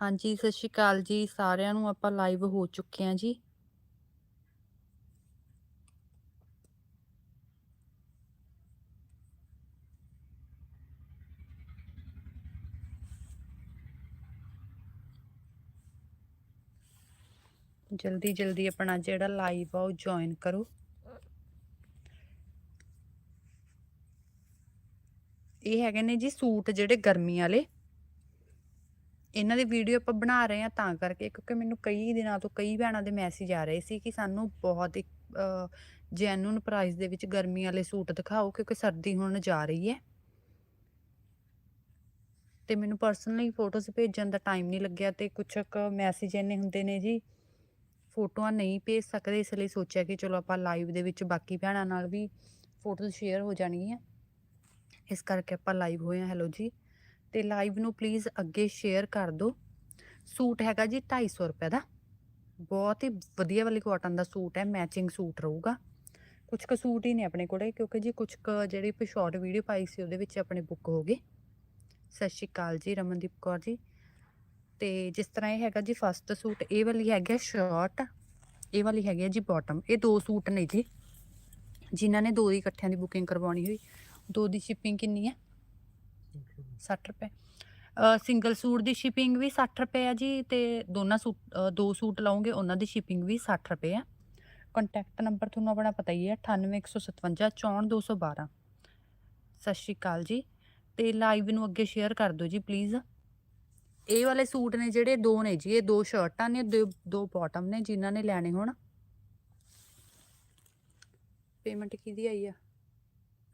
ਹਾਂਜੀ, ਸਤਿ ਸ਼੍ਰੀ ਅਕਾਲ ਜੀ, ਸਾਰਿਆਂ ਨੂੰ ਆਪਾਂ ਲਾਈਵ ਹੋ ਚੁੱਕੇ ਹਾਂ ਜੀ। ਜਲਦੀ ਜਲਦੀ ਆਪਣਾ ਜਿਹੜਾ ਲਾਈਵ ਆ ਉਹ ਜੁਆਇਨ ਕਰੋ। ਇਹ ਹੈਗੇ ਨੇ ਜੀ ਸੂਟ ਜਿਹੜੇ ਗਰਮੀ ਵਾਲੇ। ਇਹਨਾਂ ਦੀ ਵੀਡੀਓ ਆਪਾਂ ਬਣਾ ਰਹੇ ਹਾਂ ਤਾਂ ਕਰਕੇ, ਕਿਉਂਕਿ ਮੈਨੂੰ ਕਈ ਦਿਨਾਂ ਤੋਂ ਕਈ ਭੈਣਾਂ ਦੇ ਮੈਸੇਜ ਆ ਰਹੇ ਸੀ ਕਿ ਸਾਨੂੰ ਬਹੁਤ ਹੀ ਜੈਨੂਨ ਪ੍ਰਾਈਸ ਦੇ ਵਿੱਚ ਗਰਮੀ ਵਾਲੇ ਸੂਟ ਦਿਖਾਓ, ਕਿਉਂਕਿ ਸਰਦੀ ਹੁਣ ਜਾ ਰਹੀ ਹੈ। ਤੇ ਮੈਨੂੰ ਪਰਸਨਲੀ ਫੋਟੋਜ਼ ਭੇਜਣ ਦਾ ਟਾਈਮ ਨਹੀਂ ਲੱਗਿਆ ਤੇ ਕੁਝ ਕੁ ਮੈਸੇਜ ਇੰਨੇ ਹੁੰਦੇ ਨੇ ਜੀ, ਫੋਟੋਆਂ ਨਹੀਂ ਭੇਜ ਸਕਦੇ, ਇਸ ਲਈ ਸੋਚਿਆ ਕਿ ਚਲੋ ਆਪਾਂ ਲਾਈਵ ਦੇ ਵਿੱਚ ਬਾਕੀ ਭੈਣਾਂ ਨਾਲ ਵੀ ਫੋਟੋਜ਼ ਸ਼ੇਅਰ ਹੋ ਜਾਣਗੀਆਂ। ਇਸ ਕਰਕੇ ਆਪਾਂ ਲਾਈਵ ਹੋਏ ਹਾਂ ਹੈਲੋ ਜੀ। ਤੇ ਲਾਈਵ ਨੂੰ ਪਲੀਜ਼ ਅੱਗੇ ਸ਼ੇਅਰ ਕਰ ਦਿਓ ਸੂਟ ਹੈਗਾ ਜੀ 250 ਰੁਪਏ ਦਾ। ਬਹੁਤ ਹੀ ਵਧੀਆ ਵਾਲੀ ਕਾਟਨ ਦਾ ਸੂਟ ਹੈ ਮੈਚਿੰਗ ਸੂਟ ਰਹੂਗਾ। ਕੁਝ ਕੁ ਸੂਟ ਹੀ ਨੇ ਆਪਣੇ ਕੋਲੇ, ਕਿਉਂਕਿ ਜੀ ਕੁਝ ਕੁ ਜਿਹੜੀ ਆਪਾਂ ਸ਼ਾਰਟ ਵੀਡੀਓ ਪਾਈ ਸੀ, ਉਹਦੇ ਵਿੱਚ ਆਪਣੇ ਬੁੱਕ ਹੋ ਗਏ। ਸਤਿ ਸ਼੍ਰੀ ਅਕਾਲ ਜੀ, ਰਮਨਦੀਪ ਕੌਰ ਜੀ। ਤੇ ਜਿਸ ਤਰ੍ਹਾਂ ਇਹ ਹੈਗਾ ਜੀ ਫਸਟ ਸੂਟ, ਇਹ ਵਾਲੀ ਹੈਗੀ ਸ਼ਾਰਟ ਇਹ ਵਾਲੀ ਹੈਗੀ ਹੈ ਜੀ ਬਾਟਮ ਇਹ ਦੋ ਸੂਟ ਨੇ ਜੀ, ਜਿਨ੍ਹਾਂ ਨੇ ਦੋ ਹੀ ਇਕੱਠਿਆਂ ਦੀ ਬੁਕਿੰਗ ਕਰਵਾਉਣੀ ਹੋਈ। ਦੋ ਦੀ ਸ਼ਿਪਿੰਗ ਕਿੰਨੀ ਹੈ 60 ਰੁਪਏ। ਸਿੰਗਲ ਸੂਟ ਦੀ ਸ਼ਿਪਿੰਗ ਵੀ 60 ਰੁਪਏ ਆ ਜੀ ਤੇ ਦੋਨਾਂ ਸੂਟ ਦੋ ਸੂਟ ਲਾਉਂਗੇ ਉਹਨਾਂ ਦੀ ਸ਼ਿਪਿੰਗ ਵੀ 60 ਰੁਪਏ ਆ। ਕੰਟੈਕਟ ਨੰਬਰ ਤੁਹਾਨੂੰ ਆਪਣਾ ਪਤਾ ਹੀ ਹੈ 98157 64212 ਸਤਿ ਸ਼੍ਰੀ ਅਕਾਲ ਜੀ ਤੇ ਲਾਈਵ ਨੂੰ ਅੱਗੇ ਸ਼ੇਅਰ ਕਰ ਦਿਓ ਜੀ ਪਲੀਜ਼ ਇਹ ਵਾਲੇ ਸੂਟ ਨੇ ਜਿਹੜੇ ਦੋ ਨੇ ਜੀ ਇਹ ਦੋ ਸ਼ਰਟਾਂ ਨੇ ਦੋ ਦੋ ਬਾਟਮ ਨੇ ਜਿਨ੍ਹਾਂ ਨੇ ਲੈਣੇ ਹੋਣ। ਪੇਮੈਂਟ ਕਿਹਦੀ ਆਈ ਆ?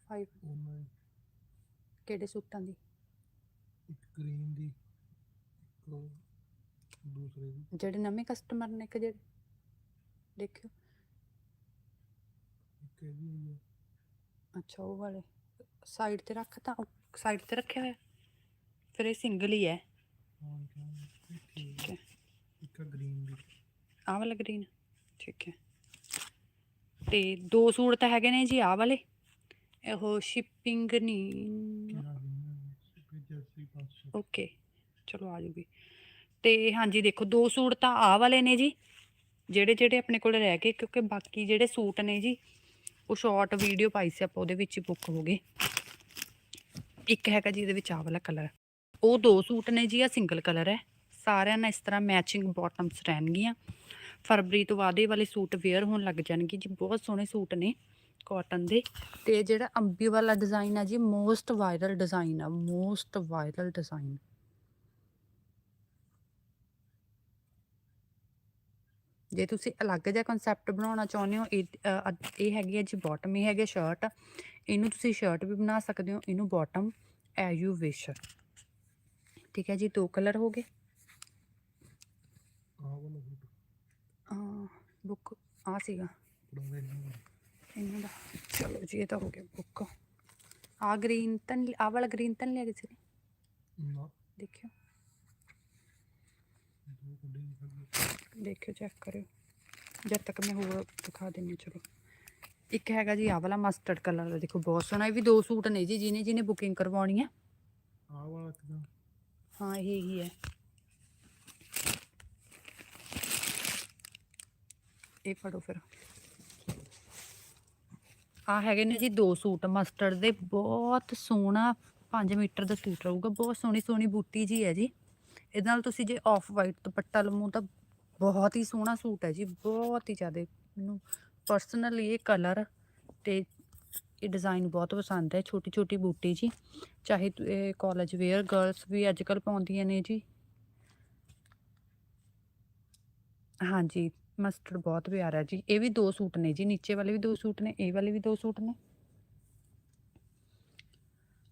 5 ਉਹਨਾਂ ਕਿਹੜੇ ਸੂਟਾਂ ਦੀ? ਇੱਕ ਗ੍ਰੀਨ ਦੀ ਇੱਕ ਦੂਸਰੇ ਦੀ। ਜਿਹੜੇ ਨਵੇਂ ਕਸਟਮਰ ਨੇ ਕਿ ਜਿਹੜੇ? ਦੇਖਿਓ। ਇੱਕ ਇਹਦੀ ਹੋਈ ਹੈ। ਅੱਛਾ ਉਹ ਵਾਲੇ। ਸਾਈਡ ਤੇ ਰੱਖ ਤਾਂ ਸਾਈਡ ਤੇ ਰੱਖਿਆ ਹੋਇਆ। ਫਿਰ ਇਹ ਸਿੰਗਲ ਹੀ ਹੈ। ਹਾਂ ਕਿਉਂ ਠੀਕ ਹੈ। ਇੱਕ ਗ੍ਰੀਨ ਦੀ। ਆਹ ਵਾਲਾ ਗ੍ਰੀਨ। ਠੀਕ ਹੈ। ਤੇ ਦੋ ਸੂਟ ਤਾਂ ਹੈਗੇ ਨੇ ਜੀ ਆਹ ਵਾਲੇ। ਇਹੋ ਸ਼ਿਪਿੰਗ ਨਹੀਂ ਕਿਆ ਵੀ ਜਰਸੀ 500 ਓਕੇ, ਚਲੋ ਆ ਜੂਗੀ। ਤੇ ਹਾਂਜੀ, ਦੇਖੋ, ਦੋ ਸੂਟ ਤਾਂ ਆ ਵਾਲੇ ਨੇ ਜੀ, ਜਿਹੜੇ ਜਿਹੜੇ ਆਪਣੇ ਕੋਲ ਰਹਿ ਗਏ, ਕਿਉਂਕਿ ਬਾਕੀ ਜਿਹੜੇ ਸੂਟ ਨੇ ਜੀ, ਉਹ ਸ਼ਾਰਟ ਵੀਡੀਓ ਪਾਈ ਸੀ ਆਪਾਂ, ਉਹਦੇ ਵਿੱਚ ਹੀ ਬੁੱਕ ਹੋ ਗਏ। ਇੱਕ ਹੈਗਾ ਜੀ, ਇਹਦੇ ਵਿੱਚ ਆ ਵਾਲਾ ਕਲਰ ਉਹ ਦੋ ਸੂਟ ਨੇ ਜੀ ਆ ਸਿੰਗਲ ਕਲਰ ਹੈ। ਸਾਰਿਆਂ ਨਾਲ ਇਸ ਤਰ੍ਹਾਂ ਮੈਚਿੰਗ ਬਾਟਮਸ ਰਹਿਣਗੀਆਂ। ਫਰਵਰੀ ਤੋਂ ਬਾਅਦ ਇਹ ਵਾਲੇ ਸੂਟ ਵੇਅਰ ਹੋਣ ਲੱਗ ਜਾਣਗੇ ਜੀ, ਬਹੁਤ ਸੋਹਣੇ ਸੂਟ ਨੇ। ਕਾਟਨ ਦੇ। ਤੇ ਜਿਹੜਾ ਅੰਬੀ ਵਾਲਾ ਡਿਜ਼ਾਈਨ ਆ ਜੀ ਮੋਸਟ ਵਾਇਰਲ ਡਿਜ਼ਾਈਨ ਆ ਮੋਸਟ ਵਾਇਰਲ ਡਿਜ਼ਾਈਨ ਜੇ ਤੁਸੀਂ ਅਲੱਗ ਜਿਹਾ ਕਨਸੈਪਟ ਬਣਾਉਣਾ ਚਾਹੁੰਦੇ ਹੋ ਇਹ ਅ, ਅ- ਇਹ ਹੈਗੀ ਹੈ ਜੀ ਬਾਟਮ ਇਹ ਹੈਗੇ ਸ਼ਰਟ ਇਹਨੂੰ ਤੁਸੀਂ ਸ਼ਰਟ ਵੀ ਬਣਾ ਸਕਦੇ ਹੋ ਇਹਨੂੰ ਬਾਟਮ ਐ ਯੂ ਵਿਸ਼ ਠੀਕ ਹੈ ਜੀ ਦੋ ਕਲਰ ਹੋ ਗਏ। ਆਹ ਵਾਲਾ ਬੁੱਕ ਆ ਸੀਗਾ। ਨਹੀਂ। ਇਹਨਾਂ ਦਾ ਚਲੋ ਜੀ ਇਹ ਤਾਂ ਹੋ ਗਿਆ ਬੁੱਕ ਆ ਗ੍ਰੀਨ ਤਾਂ ਨੀ- ਆਹ ਵਾਲਾ ਗ੍ਰੀਨ ਤਾਂ ਨੀ ਲਿਆ ਕਿਸੇ ਨੇ ਨਾ ਦੇਖਿਓ ਦੋ ਕੱਢੇ ਨਿਕਲ ਦੇਖਿਓ ਚੈੱਕ ਕਰਿਓ ਜਦ ਤੱਕ ਮੈਂ ਹੋਰ ਦਿਖਾ ਦਿੰਨੀ ਹਾਂ, ਚਲੋ ਇੱਕ ਹੈਗਾ ਜੀ ਆਹ ਵਾਲਾ ਮਸਟਰਡ ਕਲਰ ਦਾ ਦੇਖੋ ਬਹੁਤ ਸੋਹਣਾ ਇਹ ਵੀ ਦੋ ਸੂਟ ਨੇ ਜੀ ਜਿਹਨੇ ਜਿਹਨੇ ਬੁਕਿੰਗ ਕਰਵਾਉਣੀ ਹੈ ਆਹ ਵਾਲਾ ਕਿਦਾਂ ਹਾਂ ਇਹ ਹੀ ਹੈ ਇਹ ਫੜੋ ਫਿਰ ਆ ਹੈਗੇ ਨੇ ਜੀ ਦੋ ਸੂਟ ਮਸਟਰਡ ਦੇ, ਬਹੁਤ ਸੋਹਣਾ 5 ਮੀਟਰ ਦਾ ਸੂਟ ਰਹੂਗਾ, ਬਹੁਤ ਸੋਹਣੀ ਸੋਹਣੀ ਬੂਟੀ ਜੀ ਹੈ ਜੀ। ਇਹਦੇ ਨਾਲ ਤੁਸੀਂ ਜੇ ਆਫ ਵਾਈਟ ਦੁਪੱਟਾ ਲਵੋ ਤਾਂ ਬਹੁਤ ਹੀ ਸੋਹਣਾ ਸੂਟ ਹੈ ਜੀ, ਬਹੁਤ ਹੀ ਜ਼ਿਆਦਾ ਮੈਨੂੰ ਪਰਸਨਲੀ ਇਹ ਕਲਰ ਤੇ ਇਹ ਡਿਜ਼ਾਈਨ ਬਹੁਤ ਪਸੰਦ ਹੈ, ਛੋਟੀ ਛੋਟੀ ਬੂਟੀ ਜੀ। ਚਾਹੇ ਇਹ ਕਾਲਜ ਵੇਅਰ ਗਰਲਸ ਵੀ ਅੱਜ ਕੱਲ ਪਾਉਂਦੀਆਂ ਨੇ ਜੀ। ਹਾਂਜੀ। ਮਸਟਰਡ ਬਹੁਤ ਪਿਆਰਾ ਜੀ। ਇਹ ਵੀ ਦੋ ਸੂਟ ਨੇ ਜੀ ਨੀਚੇ ਵਾਲੇ ਵੀ ਦੋ ਸੂਟ ਨੇ ਇਹ ਵਾਲੇ ਵੀ ਦੋ ਸੂਟ ਨੇ।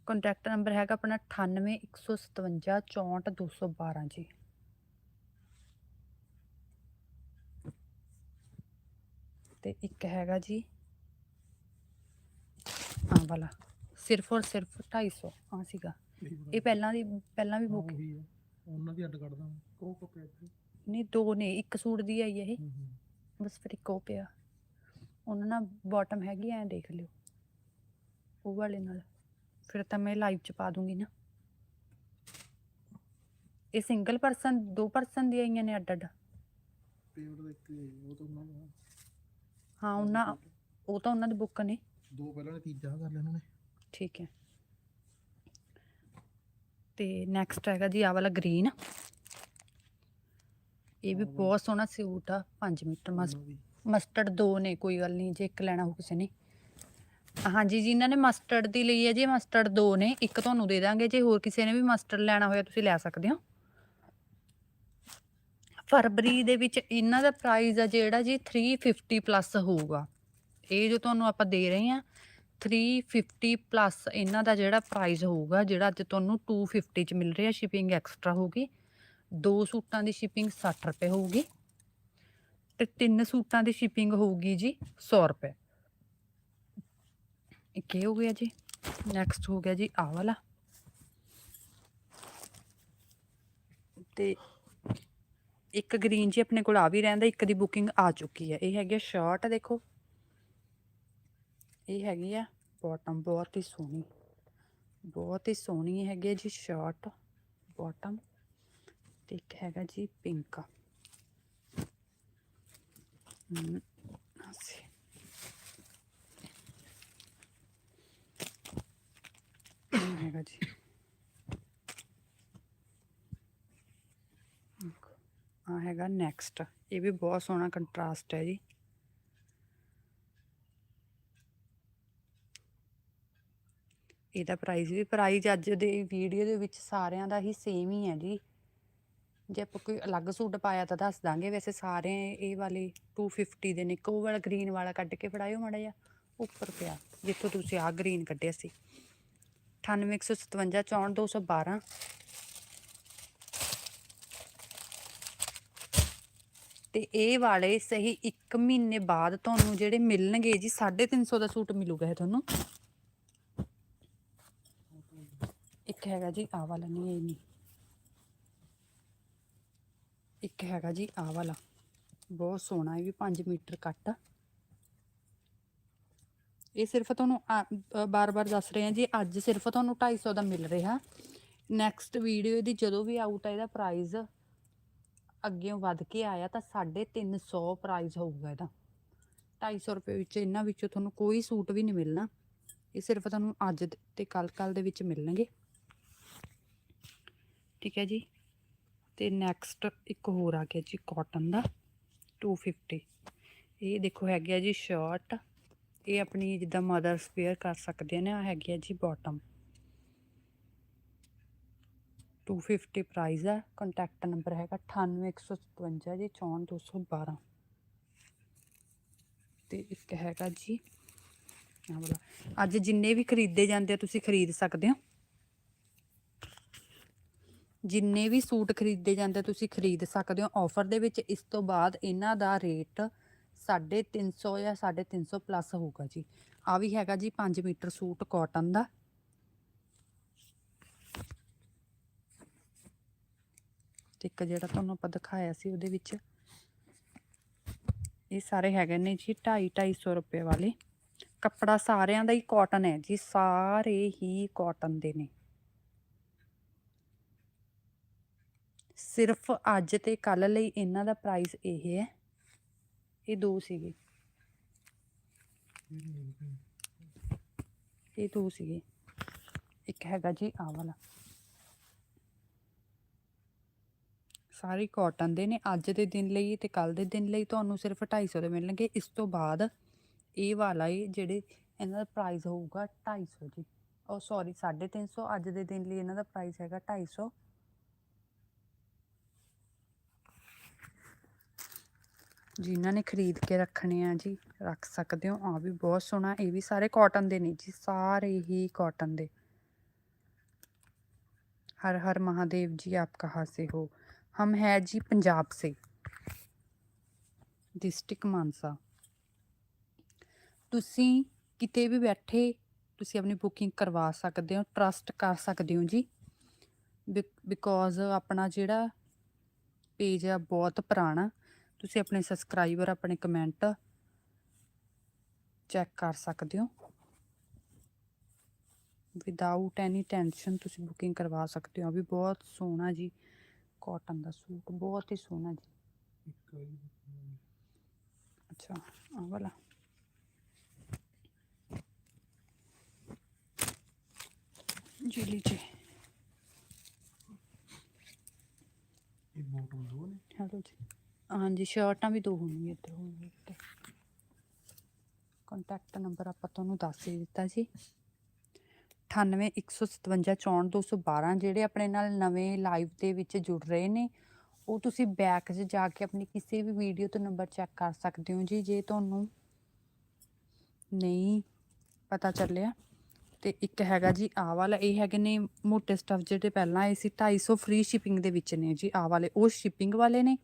ਕੰਟੈਕਟ ਨੰਬਰ ਹੈਗਾ ਆਪਣਾ 9815 64212 ਜੀ। ਤੇ ਇੱਕ ਹੈਗਾ ਜੀ ਆਹ ਵਾਲਾ ਸਿਰਫ ਔਰ ਸਿਰਫ 250 ਆ ਸੀਗਾ। ਇਹ ਪਹਿਲਾਂ ਦੀ ਪਹਿਲਾਂ ਵੀ ਬੁੱਕ ਉਹਨਾਂ ਦੀ ਅੱਡ ਕੱਢਦਾ। ਉਹ ਕੋ ਪਿਆ ਇੱਥੇ। ਨਹੀਂ ਦੋ ਨੇ ਇੱਕ ਸੂਟ ਦੀ ਆਈ ਇਹ। ਬਸ ਫਿਰ ਇੱਕ ਉਹ ਪਿਆ। ਉਹਨਾਂ ਨਾਲ ਬਾਟਮ ਹੈਗੀ ਐ ਦੇਖ ਲਿਓ। ਉਹ ਵਾਲੇ ਨਾਲ। ਫਿਰ ਤਾਂ ਮੈਂ ਲਾਈਵ ਚ ਪਾ ਦੂੰਗੀ ਨਾ। ਇਹ ਸਿੰਗਲ ਪਰਸਨ ਦੋ ਪਰਸਨ ਦੀਆਂ ਆਈਆਂ ਨੇ ਅੱਡ ਅੱਡ ਪੇਮੈਂਟ ਦਾ ਇੱਕ ਹੀ ਉਹ ਤਾਂ ਉਹਨਾਂ ਦਾ। ਹਾਂ ਉਹਨਾਂ ਉਹ ਤਾਂ ਉਹਨਾਂ ਦੀ ਬੁੱਕ ਨੇ। ਦੋ ਪਹਿਲਾਂ ਨੇ ਤੀਜਾ ਕਰ ਲਿਆ ਉਹਨਾਂ ਨੇ। ਠੀਕ ਹੈ। ਤੇ ਨੈਕਸਟ ਹੈਗਾ ਜੀ ਆਹ ਵਾਲਾ ਗ੍ਰੀਨ ਇਹ ਵੀ। ਬਹੁਤ ਸੋਹਣਾ ਸੂਟ ਆ 5 ਮੀਟਰ ਮਸਟਰਡ ਦੋ ਨੇ ਕੋਈ ਗੱਲ ਨਹੀਂ ਜੇ ਇੱਕ ਲੈਣਾ ਹੋ ਕਿਸੇ ਨੇ। ਹਾਂਜੀ ਜਿਨ੍ਹਾਂ ਨੇ ਮਸਟਰਡ ਦੀ ਲਈ ਹੈ ਜੀ ਮਸਟਰਡ ਦੋ ਨੇ ਇੱਕ ਤੁਹਾਨੂੰ ਦੇ ਦਾਂਗੇ ਜੇ ਹੋਰ ਕਿਸੇ ਨੇ ਵੀ ਮਸਟਰਡ ਲੈਣਾ ਹੋਇਆ ਤੁਸੀਂ ਲੈ ਸਕਦੇ ਹੋ। ਫਰਵਰੀ ਦੇ ਵਿੱਚ ਇਹਨਾਂ ਦਾ ਪ੍ਰਾਈਸ ਆ ਜਿਹੜਾ ਜੀ 350 ਪਲੱਸ ਹੋਊਗਾ। ਇਹ ਜੋ ਤੁਹਾਨੂੰ ਆਪਾਂ ਦੇ ਰਹੇ ਹਾਂ 350 ਪਲੱਸ ਇਹਨਾਂ ਦਾ ਜਿਹੜਾ ਪ੍ਰਾਈਸ ਹੋਊਗਾ ਜਿਹੜਾ ਅੱਜ ਤੁਹਾਨੂੰ 250 ਚ ਮਿਲ ਰਿਹਾ ਸ਼ਿਪਿੰਗ ਐਕਸਟਰਾ ਹੋਊਗੀ ਦੋ ਸੂਟਾਂ ਦੀ ਸ਼ਿਪਿੰਗ 60 ਰੁਪਏ ਹੋਊਗੀ ਤੇ ਤਿੰਨ ਸੂਟਾਂ ਦੀ ਸ਼ਿਪਿੰਗ ਹੋਊਗੀ ਜੀ 100 ਰੁਪਏ। ਇੱਕ ਇਹ ਹੋ ਗਿਆ ਜੀ ਨੈਕਸਟ ਹੋ ਗਿਆ ਜੀ ਆਹ ਵਾਲਾ। ਤੇ ਇੱਕ ਗ੍ਰੀਨ ਜੀ ਆਪਣੇ ਕੋਲ ਆ ਵੀ ਰਹਿੰਦਾ, ਇੱਕ ਦੀ ਬੁਕਿੰਗ ਆ ਚੁੱਕੀ ਹੈ। ਇਹ ਹੈਗੀ ਸ਼ਰਟ ਦੇਖੋ। ਇਹ ਹੈਗੀ ਆ ਬਾਟਮ ਬਹੁਤ ਹੀ ਸੋਹਣੀ। ਬਹੁਤ ਹੀ ਸੋਹਣੀ ਹੈਗੀ ਹੈ ਜੀ ਸ਼ਰਟ ਬਾਟਮ ਤੇ ਇੱਕ ਹੈਗਾ ਜੀ ਪਿੰਕ। ਹਮ, ਅਸੀਂ। ਹੈਗਾ ਜੀ। ਆ ਹੈਗਾ ਨੈਕਸਟ ਇਹ ਵੀ ਬਹੁਤ ਸੋਹਣਾ ਕੰਟਰਾਸਟ ਹੈ ਜੀ। ਇਹਦਾ ਪ੍ਰਾਈਸ ਵੀ ਪ੍ਰਾਈਸ ਅੱਜ ਦੇ ਵੀਡੀਓ ਦੇ ਵਿੱਚ ਸਾਰਿਆਂ ਦਾ ਹੀ ਸੇਮ ਹੀ ਹੈ ਜੀ। ਜੇ ਆਪਾਂ ਕੋਈ ਅਲੱਗ ਸੂਟ ਪਾਇਆ ਤਾਂ ਦੱਸ ਦਾਂਗੇ, ਵੈਸੇ ਸਾਰੇ ਇਹ ਵਾਲੇ 250 ਦੇ ਨੇ, ਇੱਕ ਉਹ ਵਾਲਾ ਗ੍ਰੀਨ ਵਾਲਾ ਕੱਢ ਕੇ ਫੜਾਇਓ ਮਾੜਾ ਜਿਹਾ, ਉੱਪਰ ਪਿਆ, ਜਿੱਥੋਂ ਤੁਸੀਂ ਆਹ ਗ੍ਰੀਨ ਕੱਢਿਆ ਸੀ। 9857 64212 ਤੇ ਇਹ ਵਾਲੇ ਸਹੀ 1 ਮਹੀਨੇ ਬਾਅਦ ਤੁਹਾਨੂੰ ਜਿਹੜੇ ਮਿਲਣਗੇ ਜੀ 350 ਦਾ ਸੂਟ ਮਿਲੂਗਾ ਇਹ ਤੁਹਾਨੂੰ। ਇੱਕ ਹੈਗਾ ਜੀ ਆ ਵਾਲਾ ਨਹੀਂ, ਇਹ ਨਹੀਂ। ਇੱਕ ਹੈਗਾ ਜੀ ਆਹ ਵਾਲਾ। ਬਹੁਤ ਸੋਹਣਾ ਇਹ ਵੀ 5 ਮੀਟਰ ਕੱਟ ਆ। ਇਹ ਸਿਰਫ ਤੁਹਾਨੂੰ ਬਾਰ-ਬਾਰ ਦੱਸ ਰਹੇ ਹਾਂ ਜੀ, ਅੱਜ ਸਿਰਫ ਤੁਹਾਨੂੰ 250 ਦਾ ਮਿਲ ਰਿਹਾ। ਨੈਕਸਟ ਵੀਡੀਓ ਦੀ ਜਦੋਂ ਵੀ ਆਊਟ ਆ, ਇਹਦਾ ਪ੍ਰਾਈਸ ਅੱਗੇ ਵੱਧ ਕੇ ਆਇਆ ਤਾਂ 350 ਪ੍ਰਾਈਸ ਹੋਊਗਾ ਇਹਦਾ। 250 ਰੁਪਏ ਵਿੱਚ ਇਹਨਾਂ ਵਿੱਚੋਂ ਤੁਹਾਨੂੰ ਕੋਈ ਸੂਟ ਵੀ ਨਹੀਂ ਮਿਲਣਾ। ਇਹ ਸਿਰਫ ਤੁਹਾਨੂੰ ਅੱਜ ਦੇ- ਤੇ ਕੱਲ ਕੱਲ ਦੇ ਵਿੱਚ ਮਿਲਣਗੇ। ਠੀਕ ਹੈ ਜੀ। ਤੇ ਨੈਕਸਟ ਇੱਕ ਹੋਰ ਆ ਗਿਆ ਜੀ ਕਾਟਨ ਦਾ 250 ਇਹ ਦੇਖੋ ਹੈਗਾ ਜੀ ਸ਼ਰਟ ਇਹ ਆਪਣੀ ਜਿੱਦਾਂ ਮਦਰਸ ਵੇਅਰ ਕਰ ਸਕਦੇ ਨੇ, ਆ ਹੈਗੀ ਆ ਜੀ ਬਾਟਮ 250 ਪ੍ਰਾਈਸ ਹੈ ਕੰਟੈਕਟ ਨੰਬਰ ਹੈਗਾ 98157 ਜੀ 64212 ਤੇ ਇੱਕ ਹੈਗਾ ਜੀ, ਆਹ ਅੱਜ ਜਿੰਨੇ ਵੀ ਖਰੀਦੇ ਜਾਂਦੇ ਆ, ਤੁਸੀਂ ਖਰੀਦ ਸਕਦੇ ਹੋ। ਜਿੰਨੇ ਵੀ ਸੂਟ ਖਰੀਦੇ ਜਾਂਦੇ ਤੁਸੀਂ ਖਰੀਦ ਸਕਦੇ ਹੋ। ਆਫਰ ਦੇ ਵਿੱਚ ਇਸ ਤੋਂ ਬਾਅਦ ਇਹਨਾਂ ਦਾ ਰੇਟ 350 ਜਾਂ 350 ਪਲੱਸ ਹੋਊਗਾ ਜੀ। ਆ ਵੀ ਹੈਗਾ ਜੀ 5 ਮੀਟਰ ਸੂਟ ਕਾਟਨ ਦਾ। ਇੱਕ ਜਿਹੜਾ ਤੁਹਾਨੂੰ ਆਪਾਂ ਦਿਖਾਇਆ ਸੀ ਉਹਦੇ ਵਿੱਚ ਇਹ ਸਾਰੇ ਹੈਗੇ ਨੇ ਜੀ 2.5 250 ਰੁਪਏ ਵਾਲੇ। ਕੱਪੜਾ ਸਾਰਿਆਂ ਦਾ ਹੀ ਕਾਟਨ ਹੈ ਜੀ, ਸਾਰੇ ਹੀ ਕਾਟਨ ਦੇ ਨੇ। ਸਿਰਫ ਅੱਜ ਤੇ ਕੱਲ ਲਈ ਇਹਨਾਂ ਦਾ ਪ੍ਰਾਈਸ ਇਹ ਹੈ। ਇਹ ਦੋ ਸੀਗੇ। ਇਹ ਦੋ ਸੀਗੇ। ਇੱਕ ਹੈਗਾ ਜੀ ਆ ਵਾਲਾ। ਸਾਰੇ ਕਾਟਨ ਦੇ ਨੇ। ਅੱਜ ਦੇ ਦਿਨ ਲਈ ਤੇ ਕੱਲ ਦੇ ਦਿਨ ਲਈ ਤੁਹਾਨੂੰ ਸਿਰਫ 250 ਦੇ ਮਿਲਣਗੇ। ਇਸ ਤੋਂ ਬਾਅਦ ਇਹ ਵਾਲਾ ਹੀ ਜਿਹੜੇ ਇਹਨਾਂ ਦਾ ਪ੍ਰਾਈਸ ਹੋਊਗਾ 250 ਜੀ। ਉਹ ਸੌਰੀ 350 ਅੱਜ ਦੇ ਦਿਨ ਲਈ ਇਹਨਾਂ ਦਾ ਪ੍ਰਾਈਸ ਹੈਗਾ 250 ਜਿਨ੍ਹਾਂ ਨੇ ਖਰੀਦ ਕੇ ਰੱਖਣੇ ਆ ਜੀ, ਰੱਖ ਸਕਦੇ ਹੋ। ਆ ਵੀ ਬਹੁਤ ਸੋਹਣਾ, ਇਹ ਵੀ ਸਾਰੇ ਕਾਟਨ ਦੇ ਨੇ ਜੀ, ਸਾਰੇ ਹੀ ਕਾਟਨ ਦੇ। ਹਰ ਹਰ ਮਹਾਦੇਵ ਜੀ ਆਪ ਕਹਾ ਸੇ ਹੋ। ਹਮ ਹੈ ਜੀ ਪੰਜਾਬ ਸੇ। ਡਿਸਟ੍ਰਿਕਟ ਮਾਨਸਾ। ਤੁਸੀਂ ਕਿਤੇ ਵੀ ਬੈਠੇ, ਤੁਸੀਂ ਆਪਣੀ ਬੁਕਿੰਗ ਕਰਵਾ ਸਕਦੇ ਹੋ ਟਰਸਟ ਕਰ ਸਕਦੇ ਹੋ ਜੀ। ਬਿਕੋਜ਼ ਆਪਣਾ ਜਿਹੜਾ ਪੇਜ ਆ, ਬਹੁਤ ਪੁਰਾਣਾ। ਤੁਸੀਂ ਆਪਣੇ ਸਬਸਕ੍ਰਾਈਬਰ ਆਪਣੇ ਕਮੈਂਟ ਚੈੱਕ ਕਰ ਸਕਦੇ ਹੋ। ਵਿਦਆਊਟ ਐਨੀ ਟੈਨਸ਼ਨ ਤੁਸੀਂ ਬੁਕਿੰਗ ਕਰਵਾ ਸਕਦੇ ਹੋ। ਆ ਵੀ ਬਹੁਤ ਸੋਹਣਾ ਜੀ ਕਾਟਨ ਦਾ ਸੂਟ ਬਹੁਤ ਹੀ ਸੋਹਣਾ ਜੀ। ਅੱਛਾ ਆਹ ਵਾਲਾ। ਜੀ। ਲੀਜੀਏ ਇਹ ਬੋਟਮ ਦੋ ਨੇ। ਹੈਲੋ ਜੀ। ਹਾਂਜੀ, ਸ਼ਰਟਾਂ ਵੀ ਦੋ ਹੋਣਗੀਆਂ ਇੱਧਰ ਹੋਣਗੀਆਂ ਤੇ ਕੰਟੈਕਟ ਨੰਬਰ ਆਪਾਂ ਤੁਹਾਨੂੰ ਦੱਸ ਹੀ ਦਿੱਤਾ ਜੀ 9815744212 ਜਿਹੜੇ ਆਪਣੇ ਨਾਲ ਨਵੇਂ ਲਾਈਵ ਦੇ ਵਿੱਚ ਜੁੜ ਰਹੇ ਨੇ, ਉਹ ਤੁਸੀਂ ਬੈਕ 'ਚ ਜਾ ਕੇ ਆਪਣੀ ਕਿਸੇ ਵੀ ਵੀਡੀਓ ਤੋਂ ਨੰਬਰ ਚੈੱਕ ਕਰ ਸਕਦੇ ਹੋ ਜੀ, ਜੇ ਤੁਹਾਨੂੰ ਨਹੀਂ ਪਤਾ ਚੱਲਿਆ। ਤੇ ਇੱਕ ਹੈਗਾ ਜੀ ਆ ਵਾਲਾ, ਇਹ ਹੈਗੇ ਨੇ ਮੋਟੇ ਸਟਫ ਜਿਹੜੇ ਪਹਿਲਾਂ ਆਏ ਸੀ 250 ਫ੍ਰੀ ਸ਼ਿਪਿੰਗ ਦੇ ਵਿੱਚ ਨੇ ਜੀ ਆ ਵਾਲੇ, ਉਹ ਸ਼ਿਪਿੰਗ ਵਾਲੇ ਨੇ।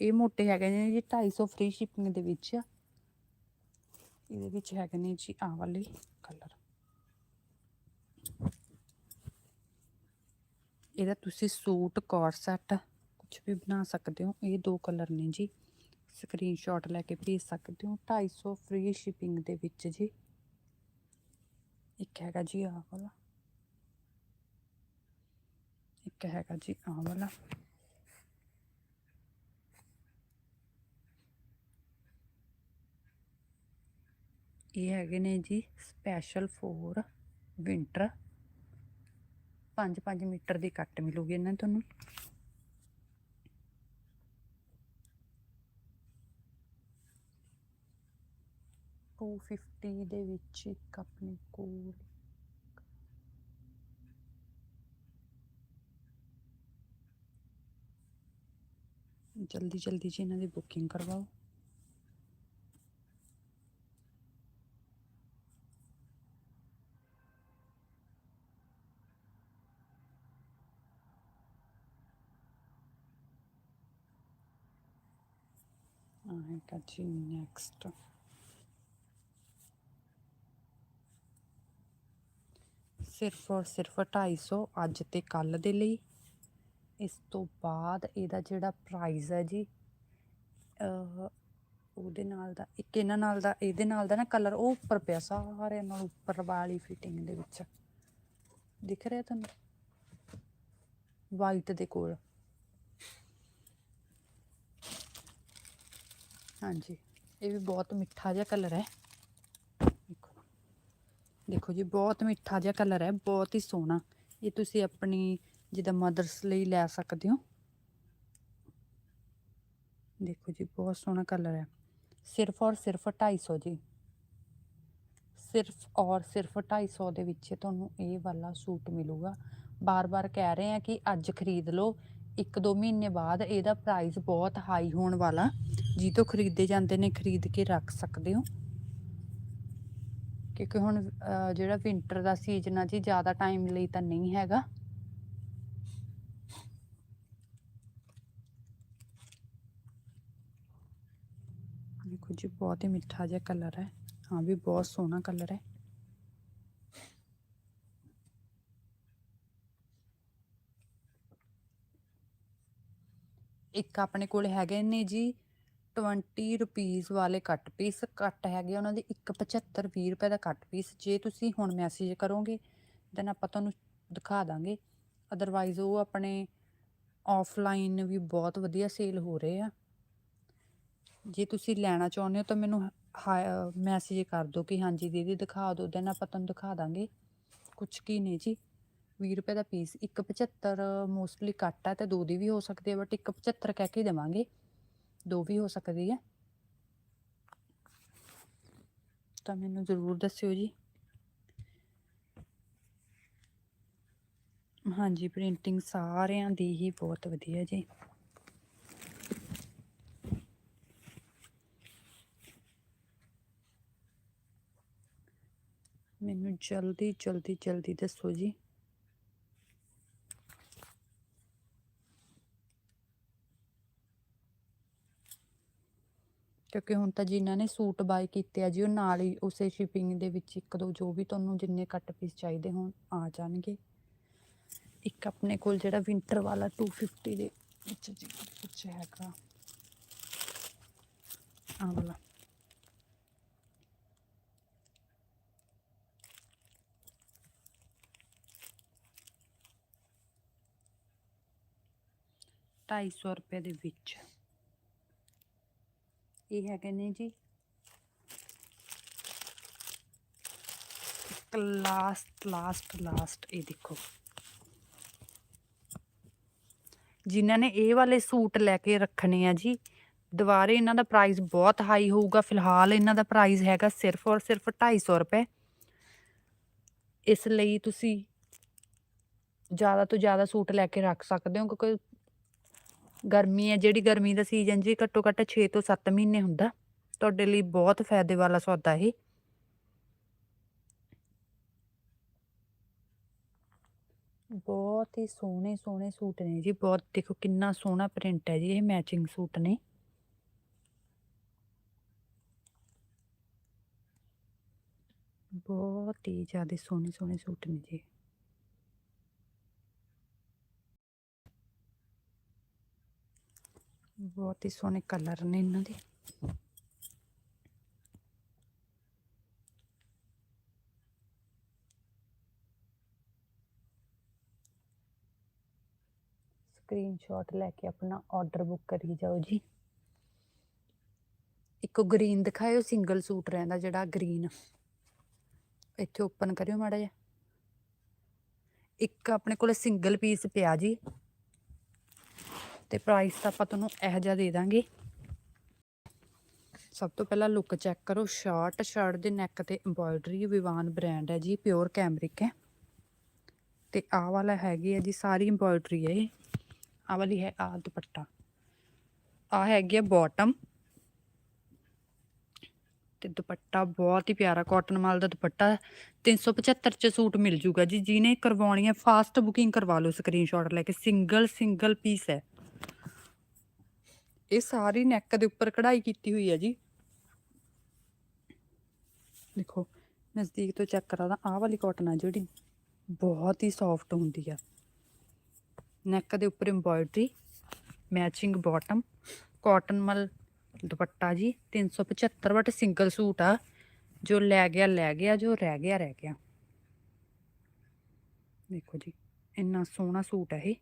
ਇਹ ਮੋਟੇ ਹੈਗੇ ਨੇ ਜੀ 250 ਫ੍ਰੀ ਸ਼ਿਪਿੰਗ ਦੇ ਵਿੱਚ ਆ। ਇਹਦੇ ਵਿੱਚ ਹੈਗੇ ਨੇ ਜੀ ਆਹ ਵਾਲੇ ਕਲਰ ਇਹਦਾ ਤੁਸੀਂ ਸੂਟ ਕੋਰ ਸੈੱਟ ਕੁਝ ਵੀ ਬਣਾ ਸਕਦੇ ਹੋ। ਇਹ ਦੋ ਕਲਰ ਨੇ ਜੀ। ਸਕਰੀਨਸ਼ਾਟ ਲੈ ਕੇ ਭੇਜ ਸਕਦੇ ਹੋ। 250 ਫ੍ਰੀ ਸ਼ਿਪਿੰਗ ਦੇ ਵਿੱਚ ਜੀ। ਇੱਕ ਹੈਗਾ ਜੀ ਆਹ ਵਾਲਾ। ਇੱਕ ਹੈਗਾ ਜੀ ਆਹ ਵਾਲਾ। ਇਹ ਹੈਗੇ ਨੇ ਜੀ ਸਪੈਸ਼ਲ ਫੋਰ ਵਿੰਟਰ 5-5 ਮੀਟਰ ਦੀ ਕੱਟ ਮਿਲੂਗੀ ਇਹਨਾਂ ਤੁਹਾਨੂੰ। ਟੂ ਫਿਫਟੀ ਦੇ ਵਿੱਚ ਇੱਕ ਆਪਣੇ ਕੋਲ ਜਲਦੀ ਜਲਦੀ ਜੀ ਇਹਨਾਂ ਦੀ ਬੁਕਿੰਗ ਕਰਵਾਓ। ਆਏਗਾ ਜੀ ਨੈਕਸਟ ਸਿਰਫ ਔਰ ਸਿਰਫ 250 ਅੱਜ ਤੇ ਕੱਲ ਦੇ ਲਈ। ਇਸ ਤੋਂ ਬਾਅਦ ਇਹਦਾ ਜਿਹੜਾ ਪ੍ਰਾਈਸ ਹੈ ਜੀ ਉਹਦੇ ਨਾਲ ਦਾ, ਇੱਕ ਇਹਨਾਂ ਨਾਲ ਦਾ, ਇਹਦੇ ਨਾਲ ਦਾ ਨਾ ਕਲਰ ਉਹ ਉੱਪਰ ਪਿਆ ਸਾਰਿਆਂ ਨਾਲ ਉੱਪਰ ਵਾਲੀ ਫਿਟਿੰਗ ਦੇ ਵਿੱਚ। ਦਿਖ ਰਿਹਾ ਤੁਹਾਨੂੰ? ਵਾਈਟ ਦੇ ਕੋਲ। ਹਾਂਜੀ। ਇਹ ਵੀ ਬਹੁਤ ਮਿੱਠਾ ਜਿਹਾ ਕਲਰ ਹੈ। ਦੇਖੋ ਦੇਖੋ ਜੀ, ਬਹੁਤ ਮਿੱਠਾ ਜਿਹਾ ਕਲਰ ਹੈ, ਬਹੁਤ ਹੀ ਸੋਹਣਾ। ਇਹ ਤੁਸੀਂ ਆਪਣੀ ਜਿੱਦਾਂ ਮਦਰਸ ਲਈ ਲੈ ਸਕਦੇ ਹੋ। ਦੇਖੋ ਜੀ, ਬਹੁਤ ਸੋਹਣਾ ਕਲਰ ਹੈ। ਸਿਰਫ ਔਰ ਸਿਰਫ 250 ਜੀ। ਸਿਰਫ ਔਰ ਸਿਰਫ 250 ਦੇ ਵਿੱਚ ਤੁਹਾਨੂੰ ਇਹ ਵਾਲਾ ਸੂਟ ਮਿਲੂਗਾ। ਬਾਰ-ਬਾਰ ਕਹਿ ਰਹੇ ਆ ਕਿ ਅੱਜ ਖਰੀਦ ਲਓ। ਇੱਕ ਦੋ ਮਹੀਨੇ ਬਾਅਦ ਇਹਦਾ ਪ੍ਰਾਈਸ ਬਹੁਤ ਹਾਈ ਹੋਣ ਵਾਲਾ। ਜੀ ਤੋਂ ਖਰੀਦੇ ਜਾਂਦੇ ਨੇ, ਖਰੀਦ ਕੇ ਰੱਖ ਸਕਦੇ ਹੋ? ਕਿਉਂਕਿ ਹੁਣ ਜਿਹੜਾ ਵਿੰਟਰ ਦਾ ਸੀਜ਼ਨ ਆ ਜੀ, ਜ਼ਿਆਦਾ ਟਾਈਮ ਲਈ ਤਾਂ ਨਹੀਂ ਹੈਗਾ। ਦੇਖੋ ਜੀ, ਬਹੁਤ ਹੀ ਮਿੱਠਾ ਜਿਹਾ ਕਲਰ ਹੈ। ਹਾਂ ਵੀ ਬਹੁਤ ਸੋਹਣਾ ਕਲਰ ਹੈ। ਇੱਕ ਆਪਣੇ ਕੋਲ ਹੈਗੇ ਨੇ ਜੀ 20 ਰੁਪੀਸ ਵਾਲੇ ਕੱਟ ਪੀਸ ਕੱਟ ਹੈਗੇ ਉਹਨਾਂ ਦੇ 175 20 ਰੁਪਏ ਦਾ ਕੱਟ ਪੀਸ ਜੇ ਤੁਸੀਂ ਹੁਣ ਮੈਸੇਜ ਕਰੋਗੇ ਦੈਨ ਆਪਾਂ ਤੁਹਾਨੂੰ ਦਿਖਾ ਦਾਂਗੇ। ਅਦਰਵਾਈਜ਼ ਉਹ ਆਪਣੇ ਆਫਲਾਈਨ ਵੀ ਬਹੁਤ ਵਧੀਆ ਸੇਲ ਹੋ ਰਹੇ ਆ। ਜੇ ਤੁਸੀਂ ਲੈਣਾ ਚਾਹੁੰਦੇ ਹੋ ਤਾਂ ਮੈਨੂੰ ਮੈਸੇਜ ਕਰ ਦਿਓ ਕਿ ਹਾਂਜੀ ਦੀਦੀ ਦਿਖਾ ਦਿਓ ਦੈਨ ਆਪਾਂ ਤੁਹਾਨੂੰ ਦਿਖਾ ਦਾਂਗੇ। ਕੁਛ ਕੀ ਨੇ ਜੀ? 20 ਰੁਪਏ ਦਾ ਪੀਸ 175 ਮੋਸਟਲੀ ਕੱਟ ਹੈ ਤੇ ਦੋ ਦੀ ਵੀ ਹੋ ਸਕਦੀ ਹੈ ਬਟ 175 ਕਹਿ ਕੇ ਦੇਵਾਂਗੇ। ਦੋ ਵੀ ਹੋ ਸਕਦੀ ਹੈ। ਤਾਂ ਮੈਨੂੰ ਜ਼ਰੂਰ ਦੱਸਿਓ ਜੀ। ਹਾਂਜੀ, ਪ੍ਰਿੰਟਿੰਗ ਸਾਰਿਆਂ ਦੀ ਹੀ ਬਹੁਤ ਵਧੀਆ ਜੀ। ਮੈਨੂੰ ਜਲਦੀ ਜਲਦੀ ਜਲਦੀ ਦੱਸੋ ਜੀ। ਕਿਉਂਕਿ ਹੁਣ ਤਾਂ ਜਿਨ੍ਹਾਂ ਨੇ ਸੂਟ ਬਾਈ ਕੀਤੇ ਆ ਜੀ, ਉਹ ਨਾਲ ਹੀ ਉਸੇ ਸ਼ਿਪਿੰਗ ਦੇ ਵਿੱਚ ਇੱਕ ਦੋ ਜੋ ਵੀ ਤੁਹਾਨੂੰ ਜਿੰਨੇ ਕੱਟ ਪੀਸ ਚਾਹੀਦੇ ਹੋਣ, ਆ ਜਾਣਗੇ। ਇੱਕ ਆਪਣੇ ਕੋਲ ਜਿਹੜਾ ਵਿੰਟਰ ਵਾਲਾ 250 ਦੇ ਵਿੱਚ ਜੀ, ਕੁਛ ਹੈਗਾ। ਆਹ ਵਾਲਾ। 250 ਰੁਪਏ ਦੇ ਵਿੱਚ। ਇਹ ਹੈਗੇ ਨੇ ਜੀ। ਲਾਸਟ ਲਾਸਟ ਲਾਸਟ ਇਹ ਦੇਖੋ। ਜਿਨ੍ਹਾਂ ਨੇ ਇਹ ਵਾਲੇ ਸੂਟ ਲੈ ਕੇ ਰੱਖਣੇ ਆ ਜੀ, ਦੁਬਾਰੇ ਇਹਨਾਂ ਦਾ ਪ੍ਰਾਈਸ ਬਹੁਤ ਹਾਈ ਹੋਊਗਾ। ਫਿਲਹਾਲ ਇਹਨਾਂ ਦਾ ਪ੍ਰਾਈਸ ਹੈਗਾ ਸਿਰਫ ਔਰ ਸਿਰਫ 250 ਰੁਪਏ। ਇਸ ਲਈ ਤੁਸੀਂ ਜ਼ਿਆਦਾ ਤੋਂ ਜ਼ਿਆਦਾ ਸੂਟ ਲੈ ਕੇ ਰੱਖ ਸਕਦੇ ਹੋ, ਕਿਉਂਕਿ ਗਰਮੀ ਹੈ, ਜਿਹੜੀ ਗਰਮੀ ਦਾ ਸੀਜ਼ਨ ਜੀ ਘੱਟੋ ਘੱਟ 6 ਤੋਂ 7 ਮਹੀਨੇ ਹੁੰਦਾ। ਤੁਹਾਡੇ ਲਈ ਬਹੁਤ ਫਾਇਦੇ ਵਾਲਾ ਸੌਦਾ ਇਹ। ਬਹੁਤ ਹੀ ਸੋਹਣੇ ਸੋਹਣੇ ਸੂਟ ਨੇ ਜੀ, ਬਹੁਤ ਦੇਖੋ ਕਿੰਨਾ ਸੋਹਣਾ ਪ੍ਰਿੰਟ ਹੈ ਜੀ, ਇਹ ਮੈਚਿੰਗ ਸੂਟ ਨੇ। ਬਹੁਤ ਹੀ ਜ਼ਿਆਦਾ ਸੋਹਣੇ ਸੋਹਣੇ ਸੂਟ ਨੇ ਜੀ। ਬਹੁਤ ਹੀ ਸੋਹਣੇ ਕਲਰ ਨੇ ਇਹਨਾਂ ਦੇ। ਸਕਰੀਨਸ਼ਾਟ ਲੈ ਕੇ ਆਪਣਾ ਆਰਡਰ ਬੁੱਕ ਕਰੀ ਜਾਓ ਜੀ। ਇੱਕ ਗ੍ਰੀਨ ਦਿਖਾਇਓ ਸਿੰਗਲ ਸੂਟ ਰਹਿੰਦਾ ਜਿਹੜਾ ਗ੍ਰੀਨ ਇੱਥੇ ਓਪਨ ਕਰਿਓ ਮਾੜਾ ਜਿਹਾ। ਇੱਕ ਆਪਣੇ ਕੋਲ ਸਿੰਗਲ ਪੀਸ ਪਿਆ ਜੀ। ਤੇ ਪ੍ਰਾਈਸ ਤਾਂ ਆਪਾਂ ਤੁਹਾਨੂੰ ਇਹ ਜਿਹਾ ਦੇ ਦਾਂਗੇ। ਸਭ ਤੋਂ ਪਹਿਲਾਂ ਲੁੱਕ ਚੈੱਕ ਕਰੋ ਸ਼ਰਟ ਸ਼ਰਟ ਦੇ ਨੈਕ ਤੇ ਐਮਬੋਇਡਰੀ ਵਿਵਾਨ ਬ੍ਰਾਂਡ ਹੈ ਜੀ ਪਿਓਰ ਕੈਮਰਿਕ ਹੈ। ਤੇ ਆਹ ਵਾਲਾ ਹੈਗੀ ਹੈ ਜੀ, ਸਾਰੀ ਐਮਬੋਇਡਰੀ ਹੈ ਇਹ। ਆਹ ਵਾਲੀ ਹੈ ਆਹ ਦੁਪੱਟਾ। ਆਹ ਹੈਗੀ ਹੈ ਬਾਟਮ ਤੇ ਦੁਪੱਟਾ ਬਹੁਤ ਹੀ ਪਿਆਰਾ ਕਾਟਨ ਮਾਲ ਦਾ ਦੁਪੱਟਾ 375 ਚ ਸੂਟ ਮਿਲ ਜੂਗਾ ਜੀ, ਜਿਹਨੇ ਕਰਵਾਉਣੀ ਹੈ ਫਾਸਟ ਬੁਕਿੰਗ ਕਰਵਾ ਲਓ ਸਕਰੀਨਸ਼ਾਟ ਲੈ ਕੇ। ਸਿੰਗਲ ਸਿੰਗਲ ਪੀਸ ਹੈ। ਇਹ ਸਾਰੀ ਨੈਕ ਦੇ ਉੱਪਰ ਕਢਾਈ ਕੀਤੀ ਹੋਈ ਹੈ ਜੀ। ਦੇਖੋ, ਨਜ਼ਦੀਕ ਤੋਂ ਚੈੱਕ ਕਰਾਂ ਦਾਂ ਆਹ ਵਾਲੀ ਕਾਟਨ ਆ ਜਿਹੜੀ, ਬਹੁਤ ਹੀ ਸੌਫਟ ਹੁੰਦੀ ਆ। ਨੈਕ ਦੇ ਉੱਪਰ ਐਮਬੋਇਡਰੀ ਮੈਚਿੰਗ ਬਾਟਮ ਕਾਟਨ ਮਲ ਦੁਪੱਟਾ ਜੀ 375 ਵਟ ਸਿੰਗਲ ਸੂਟ ਆ, ਜੋ ਲੈ ਗਿਆ ਲੈ ਗਿਆ, ਜੋ ਰਹਿ ਗਿਆ ਰਹਿ ਗਿਆ। ਦੇਖੋ ਜੀ, ਇੰਨਾ ਸੋਹਣਾ ਸੂਟ ਹੈ ਇਹ।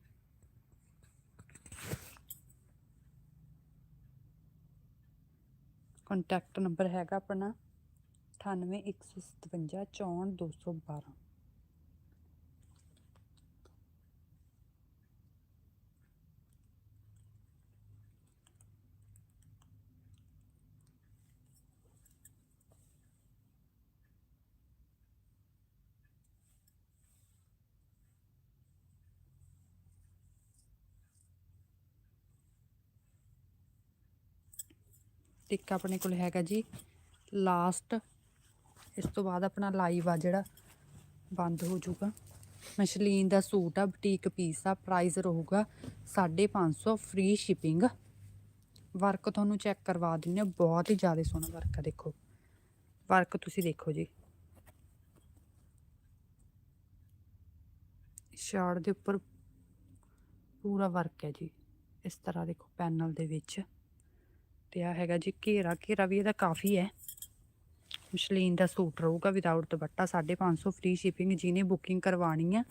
ਕੰਟੈਕਟ ਨੰਬਰ ਹੈਗਾ ਆਪਣਾ 9815 ਇੱਕ ਆਪਣੇ ਕੋਲ ਹੈਗਾ ਜੀ ਲਾਸਟ ਇਸ ਤੋਂ ਬਾਅਦ ਆਪਣਾ ਲਾਈਵ ਆ ਜਿਹੜਾ, ਬੰਦ ਹੋ ਜਾਊਗਾ। ਮਸ਼ਲੀਨ ਦਾ ਸੂਟ ਆ ਬੁਟੀਕ ਪੀਸ ਆ ਪ੍ਰਾਈਸ ਰਹੂਗਾ 550 ਫ੍ਰੀ ਸ਼ਿਪਿੰਗ ਵਰਕ ਤੁਹਾਨੂੰ ਚੈੱਕ ਕਰਵਾ ਦਿੰਨੇ ਆ ਬਹੁਤ ਹੀ ਜ਼ਿਆਦਾ ਸੋਹਣਾ ਵਰਕ ਆ ਦੇਖੋ। ਵਰਕ ਤੁਸੀਂ ਦੇਖੋ ਜੀ। ਸ਼ਰਟ ਦੇ ਉੱਪਰ ਪੂਰਾ ਵਰਕ ਹੈ ਜੀ। ਇਸ ਤਰ੍ਹਾਂ ਦੇਖੋ ਪੈਨਲ ਦੇ ਵਿੱਚ। ਤੇ ਆ ਹੈਗਾ ਜੀ, ਘੇਰਾ ਘੇਰਾ ਵੀ ਇਹਦਾ ਕਾਫੀ ਹੈ। ਮਸ਼ਲੀਨ ਦਾ ਸੂਟ ਰਹੂਗਾ ਵਿਦਆਊਟ ਦੁਪੱਟਾ 550 ਫ੍ਰੀ ਸ਼ਿਪਿੰਗ ਜਿਹਨੇ ਬੁਕਿੰਗ ਕਰਵਾਣੀ ਆ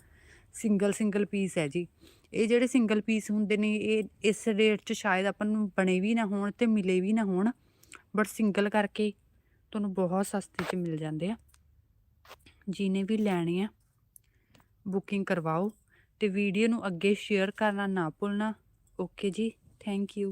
ਸਿੰਗਲ ਸਿੰਗਲ ਪੀਸ ਹੈ ਜੀ। ਇਹ ਜਿਹੜੇ ਸਿੰਗਲ ਪੀਸ ਹੁੰਦੇ ਨੇ, ਇਹ ਇਸ ਰੇਟ 'ਚ ਸ਼ਾਇਦ ਆਪਾਂ ਨੂੰ ਬਣੇ ਵੀ ਨਾ ਹੋਣ ਤੇ ਮਿਲੇ ਵੀ ਨਾ ਹੋਣ ਬਟ ਸਿੰਗਲ ਕਰਕੇ ਤੁਹਾਨੂੰ ਬਹੁਤ ਸਸਤੇ 'ਚ ਮਿਲ ਜਾਂਦੇ ਆ। ਜਿਹਨੇ ਵੀ ਲੈਣੇ ਆ ਬੁਕਿੰਗ ਕਰਵਾਓ ਤੇ ਵੀਡੀਓ ਨੂੰ ਅੱਗੇ ਸ਼ੇਅਰ ਕਰਨਾ ਨਾ ਭੁੱਲਣਾ। ਓਕੇ ਜੀ ਥੈਂਕ ਯੂ